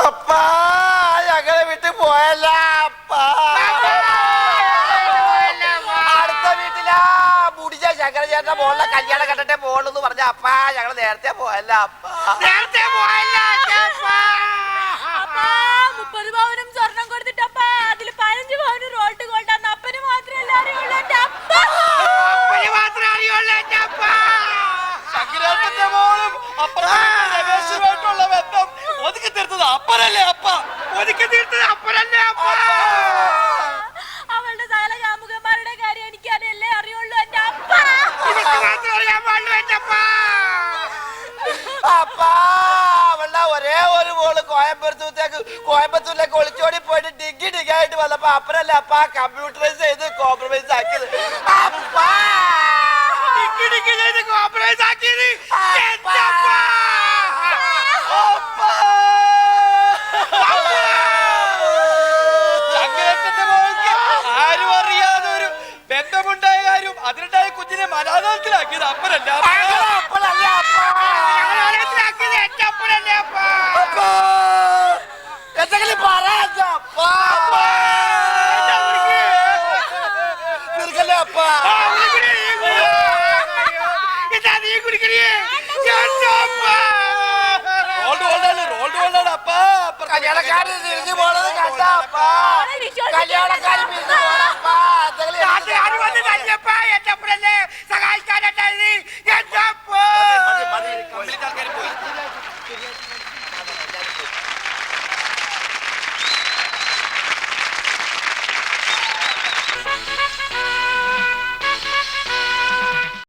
അപ്പാ ഞങ്ങളെ വിട്ട് പോയല്ല അപ്പാ. അടുത്ത വീട്ടിലാ മുടിച്ച ശങ്കരചേട്ടന്റെ മോളിലെ കല്യാണം കണ്ടിട്ടേ പോളെന്ന് പറഞ്ഞ അപ്പാ ഞങ്ങൾ നേരത്തെ പോയല്ല അപ്പാ. നേരത്തെ പോയല്ല അപ്പാ. മുപ്പത് പവനും സ്വർണം കൊടുത്തിട്ടപ്പാ അതിൽ പതിനഞ്ച് പവനും റോട്ട് കൊണ്ടാന്ന് അപ്പന് മാത്രമേ അറിയുള്ളൂ അപ്പ. അപ്പന് മാത്രമേ അറിയുള്ളൂ അപ്പ. ശങ്കരേട്ടന്റെ മോളും അപ്പുറത്തെ അപ്പനല്ലേ അപ്പ? ഒതുക്കി തീർത്തത് അപ്പനല്ലേ അപ്പ? അവളുടെ സകല കാമുകന്മാരുടെ കാര്യം എനിക്ക് അതല്ലേ അറിയുള്ളൂ എന്റെ അപ്പ. ഇവർക്ക് മാത്രം അറിയാൻ പാടുള്ളൂ എന്റെ അപ്പ. അപ്പാ അവളുടെ ഒരേ ഒരു മോൾ കോയമ്പത്തൂരത്തേക്ക് കോയമ്പത്തൂരിലേക്ക് ഒളിച്ചോടി പോയിട്ട് ഡിഗ്രി ഡിഗ്രി ആയിട്ട് വന്നപ്പോ അപ്പനല്ലേ അപ്പ കമ്പ്യൂട്ടറൈസ് ചെയ്ത് കോംപ്രമൈസ് ആക്കിയത് അപ്പാ ഡിക്കി ഡിക്കി ചെയ്ത് കോംപ്രമൈസ് ആക്കിയത് എന്റെ അപ്പ ശങ്കരേട്ടന്റെ മോൾക്ക് ആരും അറിയാതെ ഒരു ബന്ധമുണ്ടായ കാര്യം അതിനുണ്ടായ കുഞ്ഞിനെ മനാതത്തിലാക്കിയത് അപ്പനല്ല അപ്പ. അപ്പനല്ലേ അപ്പാ ഞങ്ങൾ ഓരോരുത്തരാക്കിയത് എന്റെ അപ്പനല്ലേ അപ്പ അപ്പാ എന്തെങ്കിലും പറയാ അപ്പാ എന്റെ ഊർക്ക്. തീർക്കല്ലേ അപ്പാ ആ, കുടിക്കണേ, നീ കുടി. ഇതാ നീ കുടിക്കണേ കാര്യം അതിലുണ്ടായ കുഞ്ഞിനെ മലാതാളത്തിലാക്കിയത് അപ്പനല്ല? ഗോൾഡാണ് അപ്പ. അപ്പുറത്തെ കല്യാണക്കാരി തിരിഞ്ഞു പോണത് കണ്ട അപ്പാ. അവളെ Ya está, pues.